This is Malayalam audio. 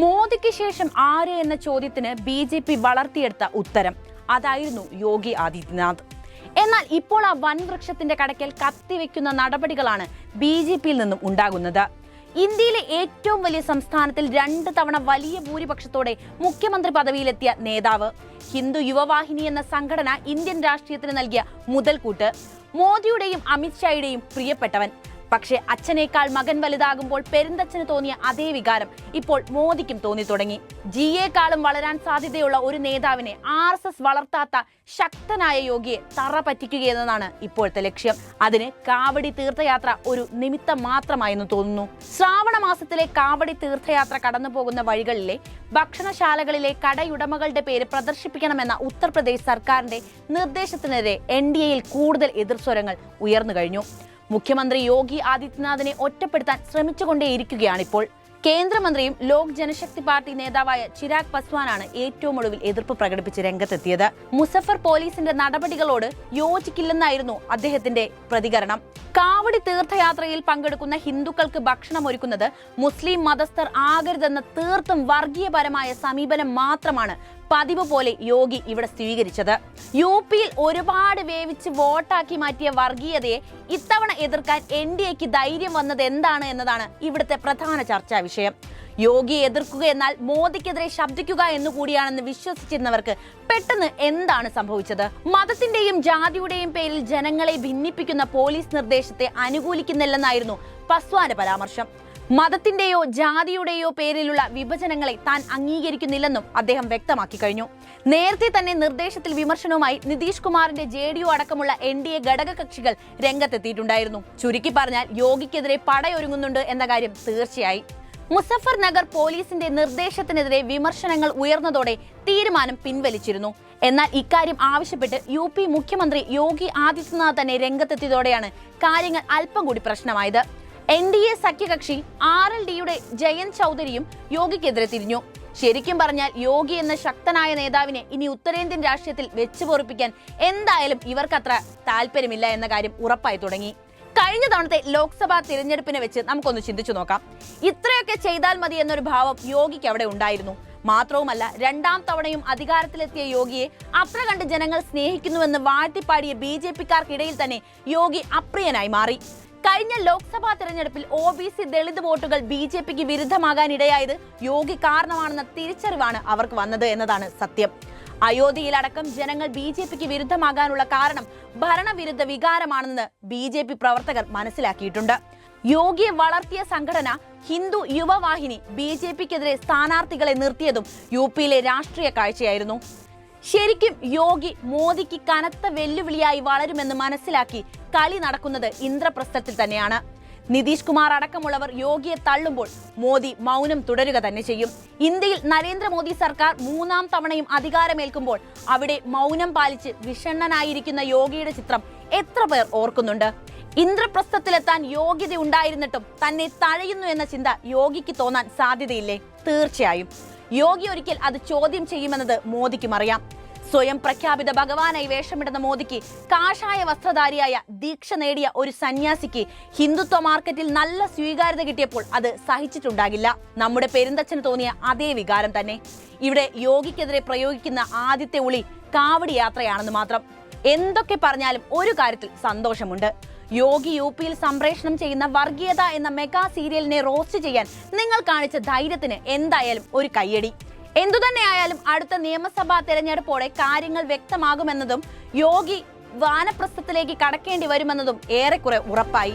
മോദിക്ക് ശേഷം ആര് എന്ന ചോദ്യത്തിന് ബി ജെ പി വളർത്തിയെടുത്ത ഉത്തരം. അതായിരുന്നു യോഗി ആദിത്യനാഥ്. എന്നാൽ ഇപ്പോൾ ആ വൻവൃക്ഷത്തിന്റെ കടക്കൽ കത്തിവെക്കുന്ന നടപടികളാണ് ബി ജെ പിയിൽ നിന്നും ഉണ്ടാകുന്നത്. ഇന്ത്യയിലെ ഏറ്റവും വലിയ സംസ്ഥാനത്തിൽ രണ്ട് തവണ വലിയ ഭൂരിപക്ഷത്തോടെ മുഖ്യമന്ത്രി പദവിയിലെത്തിയ നേതാവ് ഹിന്ദു യുവവാഹിനി എന്ന സംഘടന ഇന്ത്യൻ രാഷ്ട്രീയത്തിന് നൽകിയ മുതൽക്കൂട്ട്. മോദിയുടെയും അമിത്ഷായുടെയും പ്രിയപ്പെട്ടവൻ പക്ഷേ അച്ഛനേക്കാൾ മകൻ വലുതാകുമ്പോൾ പെരുന്തച്ഛന് തോന്നിയ അതേ വികാരം ഇപ്പോൾ മോദിക്കും തോന്നി തുടങ്ങി. ജിയേക്കാളും വളരാൻ സാധ്യതയുള്ള ഒരു നേതാവിനെ ആർ എസ് എസ് വളർത്താത്ത ശക്തനായ യോഗിയെ തറ പറ്റിക്കുകയെന്നതാണ് ഇപ്പോഴത്തെ ലക്ഷ്യം. അതിന് കാവടി തീർത്ഥയാത്ര ഒരു നിമിത്തം മാത്രമായെന്ന് തോന്നുന്നു. ശ്രാവണ മാസത്തിലെ കാവടി തീർത്ഥയാത്ര കടന്നു പോകുന്ന വഴികളിലെ ഭക്ഷണശാലകളിലെ കടയുടമകളുടെ പേര് പ്രദർശിപ്പിക്കണമെന്ന ഉത്തർപ്രദേശ് സർക്കാരിന്റെ നിർദ്ദേശത്തിനെതിരെ എൻ ഡി എയിൽ കൂടുതൽ എതിർസ്വരങ്ങൾ ഉയർന്നു കഴിഞ്ഞു. മുഖ്യമന്ത്രി യോഗി ആദിത്യനാഥിനെ ഒറ്റപ്പെടുത്താൻ ശ്രമിച്ചുകൊണ്ടേയിരിക്കുകയാണിപ്പോൾ. കേന്ദ്രമന്ത്രിയും ലോക് ജനശക്തി പാർട്ടി നേതാവായ ചിരാഗ് പസ്വാനാണ് ഏറ്റവും ഒടുവിൽ എതിർപ്പ് പ്രകടിപ്പിച്ച് രംഗത്തെത്തിയത്. മുസഫർ പോലീസിന്റെ നടപടികളോട് യോജിക്കില്ലെന്നായിരുന്നു അദ്ദേഹത്തിന്റെ പ്രതികരണം. കാവടി തീർത്ഥയാത്രയിൽ പങ്കെടുക്കുന്ന ഹിന്ദുക്കൾക്ക് ഭക്ഷണം ഒരുക്കുന്നത് മുസ്ലിം മതസ്ഥർ ആകരുതെന്ന തീർത്തും വർഗീയപരമായ സമീപനം മാത്രമാണ് പതിവ് പോലെ യോഗി ഇവിടെ സ്ഥിരീകരിച്ചത് യു പിയിൽ ഒരുപാട് വേവിച്ച് വോട്ടാക്കി മാറ്റിയ വർഗീയതയെ ഇത്തവണ എതിർക്കാൻ എൻ ഡി എക്ക് ധൈര്യം വന്നത് എന്താണ് എന്നതാണ് ഇവിടുത്തെ പ്രധാന ചർച്ചാ വിഷയം. യോഗിയെ എതിർക്കുക എന്നാൽ മോദിക്കെതിരെ ശബ്ദിക്കുക എന്നുകൂടിയാണെന്ന് വിശ്വസിച്ചിരുന്നവർക്ക് പെട്ടെന്ന് എന്താണ് സംഭവിച്ചത്? മതത്തിന്റെയും ജാതിയുടെയും പേരിൽ ജനങ്ങളെ ഭിന്നിപ്പിക്കുന്ന പോലീസ് നിർദ്ദേശത്തെ അനുകൂലിക്കുന്നില്ലെന്നായിരുന്നു പസ്വാന്റെ പരാമർശം. മതത്തിന്റെയോ ജാതിയുടെയോ പേരിലുള്ള വിഭജനങ്ങളെ താൻ അംഗീകരിക്കുന്നില്ലെന്നും അദ്ദേഹം വ്യക്തമാക്കി കഴിഞ്ഞു. നേരത്തെ തന്നെ നിർദ്ദേശത്തിൽ വിമർശനവുമായി നിതീഷ് കുമാറിന്റെ ജെ ഡി യു അടക്കമുള്ള എൻ ഡി എ ഘടകകക്ഷികൾ രംഗത്തെത്തിയിട്ടുണ്ടായിരുന്നു. ചുരുക്കി പറഞ്ഞാൽ യോഗിക്കെതിരെ പടയൊരുങ്ങുന്നുണ്ട് എന്ന കാര്യം തീർച്ചയായി. മുസഫർ നഗർ പോലീസിന്റെ നിർദ്ദേശത്തിനെതിരെ വിമർശനങ്ങൾ ഉയർന്നതോടെ തീരുമാനം പിൻവലിച്ചിരുന്നു. എന്നാൽ ഇക്കാര്യം ആവശ്യപ്പെട്ട് യു പി മുഖ്യമന്ത്രി യോഗി ആദിത്യനാഥ് തന്നെ രംഗത്തെത്തിയതോടെയാണ് കാര്യങ്ങൾ അല്പം കൂടി പ്രശ്നമായത്. എൻ ഡി എ സഖ്യകക്ഷി ആർ എൽ ഡിയുടെ ജയന്ത് ചൗധരിയും യോഗിക്കെതിരെ തിരിഞ്ഞു. ശരിക്കും പറഞ്ഞാൽ യോഗി എന്ന ശക്തനായ നേതാവിനെ ഇനി ഉത്തരേന്ത്യൻ രാഷ്ട്രീയത്തിൽ വെച്ചു പൊറിപ്പിക്കാൻ എന്തായാലും ഇവർക്കത്ര താല്പര്യമില്ല എന്ന കാര്യം ഉറപ്പായി തുടങ്ങി. കഴിഞ്ഞ തവണത്തെ ലോക്സഭാ തിരഞ്ഞെടുപ്പിനെ വെച്ച് നമുക്കൊന്ന് ചിന്തിച്ചു നോക്കാം. ഇത്രയൊക്കെ ചെയ്താൽ മതി എന്നൊരു ഭാവം യോഗിക്ക് അവിടെ ഉണ്ടായിരുന്നു. മാത്രവുമല്ല രണ്ടാം തവണയും അധികാരത്തിലെത്തിയ യോഗിയെ അത്ര കണ്ട് ജനങ്ങൾ സ്നേഹിക്കുന്നുവെന്ന് വാഴ്ത്തിപ്പാടിയ ബി ജെ പിക്കാർക്കിടയിൽ തന്നെ യോഗി അപ്രിയനായി മാറി. കഴിഞ്ഞ ലോക്സഭാ തെരഞ്ഞെടുപ്പിൽ ഒ ബി സി ദളിത് വോട്ടുകൾ ബി ജെ പിക്ക് വിരുദ്ധമാകാനിടയായത് യോഗി കാരണമാണെന്ന തിരിച്ചറിവാണ് അവർക്ക് വന്നത് എന്നതാണ് സത്യം. അയോധ്യയിലടക്കം ജനങ്ങൾ ബി ജെ പിക്ക് വിരുദ്ധമാകാനുള്ള കാരണം ഭരണവിരുദ്ധ വികാരമാണെന്ന് ബി ജെ പി പ്രവർത്തകർ മനസ്സിലാക്കിയിട്ടുണ്ട്. യോഗിയെ വളർത്തിയ സംഘടന ഹിന്ദു യുവവാഹിനി ബി ജെ പിക്കെതിരെ സ്ഥാനാർത്ഥികളെ നിർത്തിയതും യു പിയിലെ രാഷ്ട്രീയ കാഴ്ചയായിരുന്നു. ശരിക്കും യോഗി മോദിക്ക് കനത്ത വെല്ലുവിളിയായി വളരുമെന്ന് മനസ്സിലാക്കി കളി നടക്കുന്നത് ഇന്ദ്രപ്രസ്ഥത്തിൽ തന്നെയാണ്. നിതീഷ് കുമാർ അടക്കമുള്ളവർ യോഗിയെ തള്ളുമ്പോൾ മോദി മൗനം തുടരുക തന്നെ ചെയ്യും. ഇന്ത്യയിൽ നരേന്ദ്രമോദി സർക്കാർ മൂന്നാം തവണയും അധികാരമേൽക്കുമ്പോൾ അവിടെ മൗനം പാലിച്ച് വിഷണ്ണനായിരിക്കുന്ന യോഗിയുടെ ചിത്രം എത്ര പേർ ഓർക്കുന്നുണ്ട്? ഇന്ദ്രപ്രസ്ഥത്തിലെത്താൻ യോഗ്യത ഉണ്ടായിരുന്നിട്ടും തന്നെ തഴയുന്നു എന്ന ചിന്ത യോഗിക്ക് തോന്നാൻ സാധ്യതയില്ലേ? തീർച്ചയായും. യോഗി ഒരിക്കൽ അത് ചോദ്യം ചെയ്യുമെന്നത് മോദിക്കും അറിയാം. സ്വയം പ്രഖ്യാപിത ഭഗവാനായി വേഷമിടുന്ന മോദിക്ക് കാഷായ വസ്ത്രധാരിയായ ദീക്ഷ നേടിയ ഒരു സന്യാസിക്ക് ഹിന്ദുത്വ മാർക്കറ്റിൽ നല്ല സ്വീകാര്യത കിട്ടിയപ്പോൾ അത് സഹിച്ചിട്ടുണ്ടാകില്ല. നമ്മുടെ പെരുന്തച്ഛന് തോന്നിയ അതേ വികാരം തന്നെ. ഇവിടെ യോഗിക്കെതിരെ പ്രയോഗിക്കുന്ന ആദ്യത്തെ ഉളി കാവടി യാത്രയാണെന്ന് മാത്രം. എന്തൊക്കെ പറഞ്ഞാലും ഒരു കാര്യത്തിൽ സന്തോഷമുണ്ട്. യോഗി യു പിയിൽ സംപ്രേഷണം ചെയ്യുന്ന വർഗീയത എന്ന മെഗാ സീരിയലിനെ റോസ്റ്റ് ചെയ്യാൻ നിങ്ങൾ കാണിച്ച ധൈര്യത്തിന് എന്തായാലും ഒരു കയ്യടി. എന്തുതന്നെയായാലും അടുത്ത നിയമസഭാ തെരഞ്ഞെടുപ്പോടെ കാര്യങ്ങൾ വ്യക്തമാകുമെന്നതും യോഗി വാനപ്രസ്ഥത്തിലേക്ക് കടക്കേണ്ടി വരുമെന്നതും ഏറെക്കുറെ ഉറപ്പായി.